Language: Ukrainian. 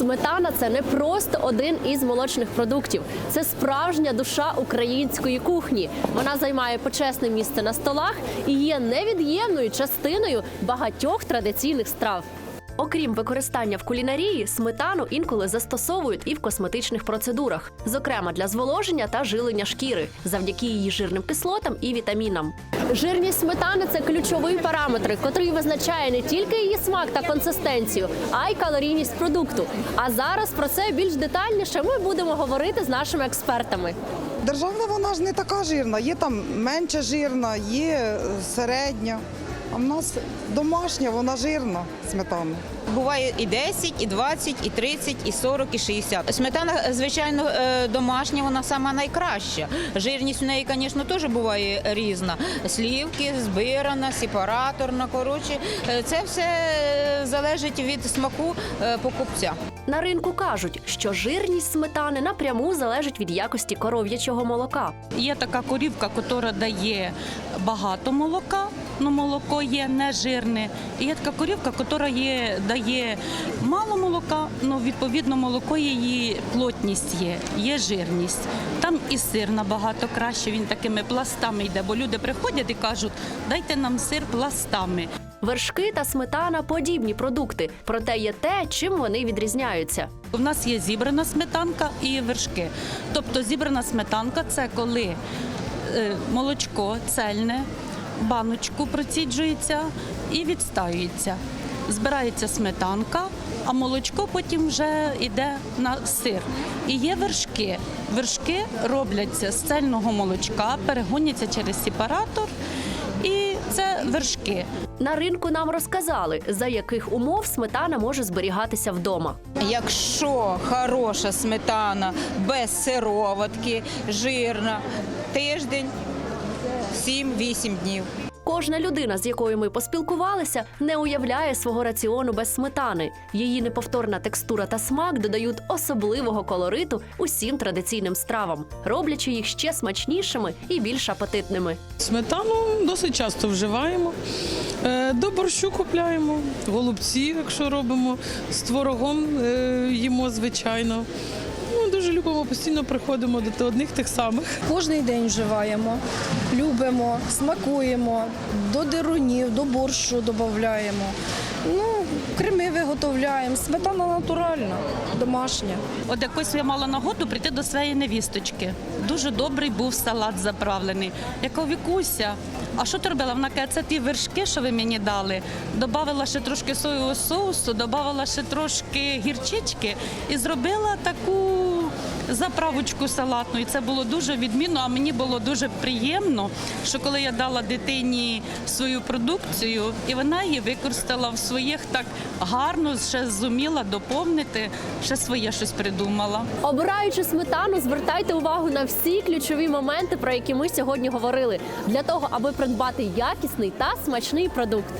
Сметана це не просто один із молочних продуктів. Це справжня душа української кухні. Вона займає почесне місце на столах і є невід'ємною частиною багатьох традиційних страв. Окрім використання в кулінарії, сметану інколи застосовують і в косметичних процедурах, зокрема для зволоження та жилення шкіри, завдяки її жирним кислотам і вітамінам. Жирність сметани це ключовий параметр, котрий визначає не тільки її смак та консистенцію, а й калорійність продукту. А зараз про це більш детальніше ми будемо говорити з нашими експертами. Державна вона ж не така жирна, є там менше жирна, є е, середня. А в нас домашня, вона жирна сметана. Буває і 10, і 20, і 30, і 40, і 60. Сметана, звичайно, е, домашня, вона сама найкраща. Жирність у неї, звісно, теж буває різна. Слівки, збирана, сепараторна. Коротше, Е, це все е, залежить від смаку е, покупця. На ринку кажуть, що жирність сметани напряму залежить від якості коров'ячого молока. Є така корівка, яка дає багато молока, але молоко є не жирне. І є така корівка, яка є, дає мало молока, але відповідно молоко її плотність є, є жирність. Там і сир набагато краще, він такими пластами йде, бо люди приходять і кажуть, дайте нам сир пластами. Вершки та сметана подібні продукти, проте є те, чим вони відрізняються. У нас є зібрана сметанка і вершки. Тобто зібрана сметанка це коли е, молочко цельне, баночку проціджується і відстаюється. Збирається сметанка, а молочко потім вже йде на сир. І є вершки. Вершки робляться з цельного молочка, перегоняться через сепаратор. І це вершки. На ринку нам розказали, за яких умов сметана може зберігатися вдома. Якщо хороша сметана без сироватки, жирна, тиждень 7-8 днів. Кожна людина, з якою ми поспілкувалися, не уявляє свого раціону без сметани. Її неповторна текстура та смак додають особливого колориту усім традиційним стравам, роблячи їх ще смачнішими і більш апетитними. Сметану досить часто вживаємо. Е, До борщу купляємо, голубці, якщо робимо, з творогом е, їмо, звичайно. Дуже любимо, постійно приходимо до одних тих самих. Кожний день вживаємо, любимо, смакуємо, до дирунів, до борщу додаємо. Ну, креми виготовляємо. Сметана натуральна, домашня. От якось я мала нагоду прийти до своєї невісточки. Дуже добрий був салат заправлений. Я кажу, Вікуся, а що ти робила? Вона каже, це ті вершки, що ви мені дали. Добавила ще трошки соєвого соусу, додавала ще трошки гірчички і зробила таку заправочку салатну. І це було дуже відмінно. А мені було дуже приємно, що коли я дала дитині свою продукцію, і вона її використала в своїх так гарно, ще зуміла доповнити, ще своє щось придумала. Обираючи сметану, звертайте увагу на всі ключові моменти, про які ми сьогодні говорили, для того, аби придбати якісний та смачний продукт.